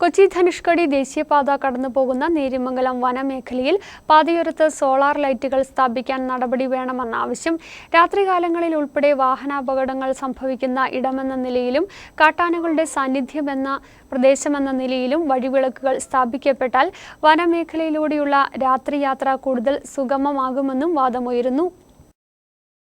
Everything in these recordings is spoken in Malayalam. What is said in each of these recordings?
കൊച്ചി ധനുഷ്കടി ദേശീയപാത കടന്നുപോകുന്ന നേര്യമംഗലം വനമേഖലയിൽ പാതയോരത്ത് സോളാർ ലൈറ്റുകൾ സ്ഥാപിക്കാൻ നടപടി വേണമെന്ന ആവശ്യം രാത്രികാലങ്ങളിൽ ഉൾപ്പെടെ വാഹനാപകടങ്ങൾ സംഭവിക്കുന്ന ഇടമെന്ന നിലയിലും കാട്ടാനകളുടെ സാന്നിധ്യമെന്ന പ്രദേശമെന്ന നിലയിലും വഴിവിളക്കുകൾ സ്ഥാപിക്കപ്പെട്ടാൽ വനമേഖലയിലൂടെയുള്ള രാത്രിയാത്ര കൂടുതൽ സുഗമമാകുമെന്നും വാദമുയരുന്നു.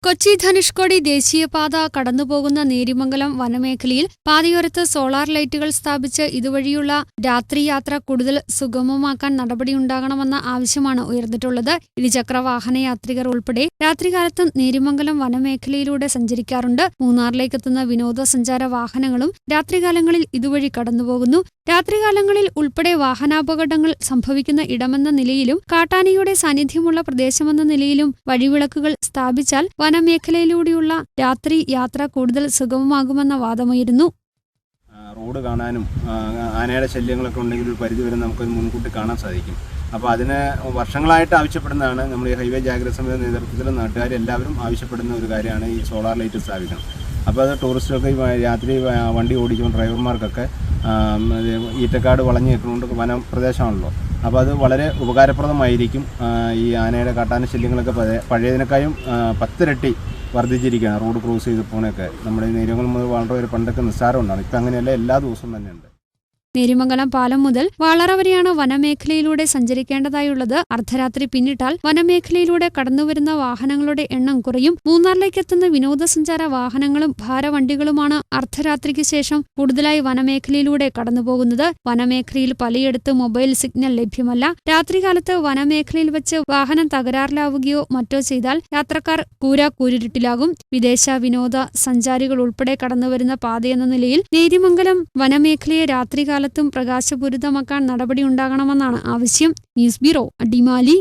കൊച്ചി ധനുഷ്കോടി ദേശീയപാത കടന്നുപോകുന്ന നേരിമംഗലം വനമേഖലയിൽ പാതയോരത്ത് സോളാർ ലൈറ്റുകൾ സ്ഥാപിച്ച് ഇതുവഴിയുള്ള രാത്രിയാത്ര കൂടുതൽ സുഗമമാക്കാൻ നടപടിയുണ്ടാകണമെന്ന ആവശ്യമാണ് ഉയർന്നിട്ടുള്ളത്. ഇരുചക്ര വാഹന യാത്രികർ ഉൾപ്പെടെ രാത്രികാലത്ത് നേരിമംഗലം വനമേഖലയിലൂടെ സഞ്ചരിക്കാറുണ്ട്. മൂന്നാറിലേക്കെത്തുന്ന വിനോദസഞ്ചാര വാഹനങ്ങളും രാത്രികാലങ്ങളിൽ ഇതുവഴി കടന്നുപോകുന്നു. രാത്രികാലങ്ങളിൽ ഉൾപ്പെടെ വാഹനാപകടങ്ങൾ സംഭവിക്കുന്ന ഇടമെന്ന നിലയിലും കാട്ടാനയുടെ സാന്നിധ്യമുള്ള പ്രദേശമെന്ന നിലയിലും വഴിവിളക്കുകൾ സ്ഥാപിച്ചാൽ വനമേഖലയിലൂടെയുള്ള രാത്രി യാത്ര കൂടുതൽ സുഗമമാകുമെന്ന വാദമായിരുന്നു. റോഡ് കാണാനും ആനയുടെ ശല്യങ്ങളൊക്കെ ഉണ്ടെങ്കിൽ ഒരു പരിധി വരെ നമുക്ക് മുൻകൂട്ടി കാണാൻ സാധിക്കും. അപ്പോൾ അതിന് വർഷങ്ങളായിട്ട് ആവശ്യപ്പെടുന്നതാണ്. നമ്മൾ ഈ ഹൈവേ ജാഗ്രത സമിതി നേതൃത്വത്തിൽ നാട്ടുകാർ എല്ലാവരും ആവശ്യപ്പെടുന്ന ഒരു കാര്യമാണ് ഈ സോളാർ ലൈറ്റ് സ്ഥാപിക്കണം. അപ്പോൾ അത് ടൂറിസ്റ്റുകൾക്ക് രാത്രി വണ്ടി ഓടിക്കുന്ന ഡ്രൈവർമാർക്കൊക്കെ ഈറ്റക്കാട് വളഞ്ഞു നിൽക്കുന്നതുകൊണ്ട് വനപ്രദേശമാണല്ലോ. അപ്പോൾ അത് വളരെ ഉപകാരപ്രദമായിരിക്കും ഈ ആനയുടെ കാട്ടാന ശല്യങ്ങളൊക്കെ പഴയ പഴയതിനേക്കാളും പത്തിരട്ടി വർദ്ധിച്ചിരിക്കുകയാണ് റോഡ് ക്രോസ് ചെയ്ത് പോണൊക്കെ. നമ്മുടെ നേരങ്ങൾ മുതൽ വളരെ പണ്ടൊക്കെ നിസ്സാരം ഇപ്പം അങ്ങനെയല്ല എല്ലാ ദിവസവും തന്നെയുണ്ട്. നേരിമംഗലം പാലം മുതൽ വാളറ വരെയാണ് വനമേഖലയിലൂടെ സഞ്ചരിക്കേണ്ടതായുള്ളത്. അർദ്ധരാത്രി പിന്നിട്ടാൽ വനമേഖലയിലൂടെ കടന്നുവരുന്ന വാഹനങ്ങളുടെ എണ്ണം കുറയും. മൂന്നാറിലേക്കെത്തുന്ന വിനോദസഞ്ചാര വാഹനങ്ങളും ഭാരവണ്ടികളുമാണ് അർദ്ധരാത്രിക്ക് ശേഷം കൂടുതലായി വനമേഖലയിലൂടെ കടന്നുപോകുന്നത്. വനമേഖലയിൽ പലയിടത്ത് മൊബൈൽ സിഗ്നൽ ലഭ്യമല്ല. രാത്രികാലത്ത് വനമേഖലയിൽ വെച്ച് വാഹനം തകരാറിലാവുകയോ മറ്റോ ചെയ്താൽ യാത്രക്കാർ കൂരാ കൂരിട്ടിലാകും വിദേശ വിനോദ സഞ്ചാരികൾ ഉൾപ്പെടെ കടന്നുവരുന്ന പാതയെന്ന നിലയിൽ നേരിമംഗലം വനമേഖലയെ രാത്രികാലത്തും പ്രകാശപൂരിതമാക്കാൻ നടപടി ഉണ്ടാകണമെന്നാണ് ആവശ്യം. News bureau Adimali.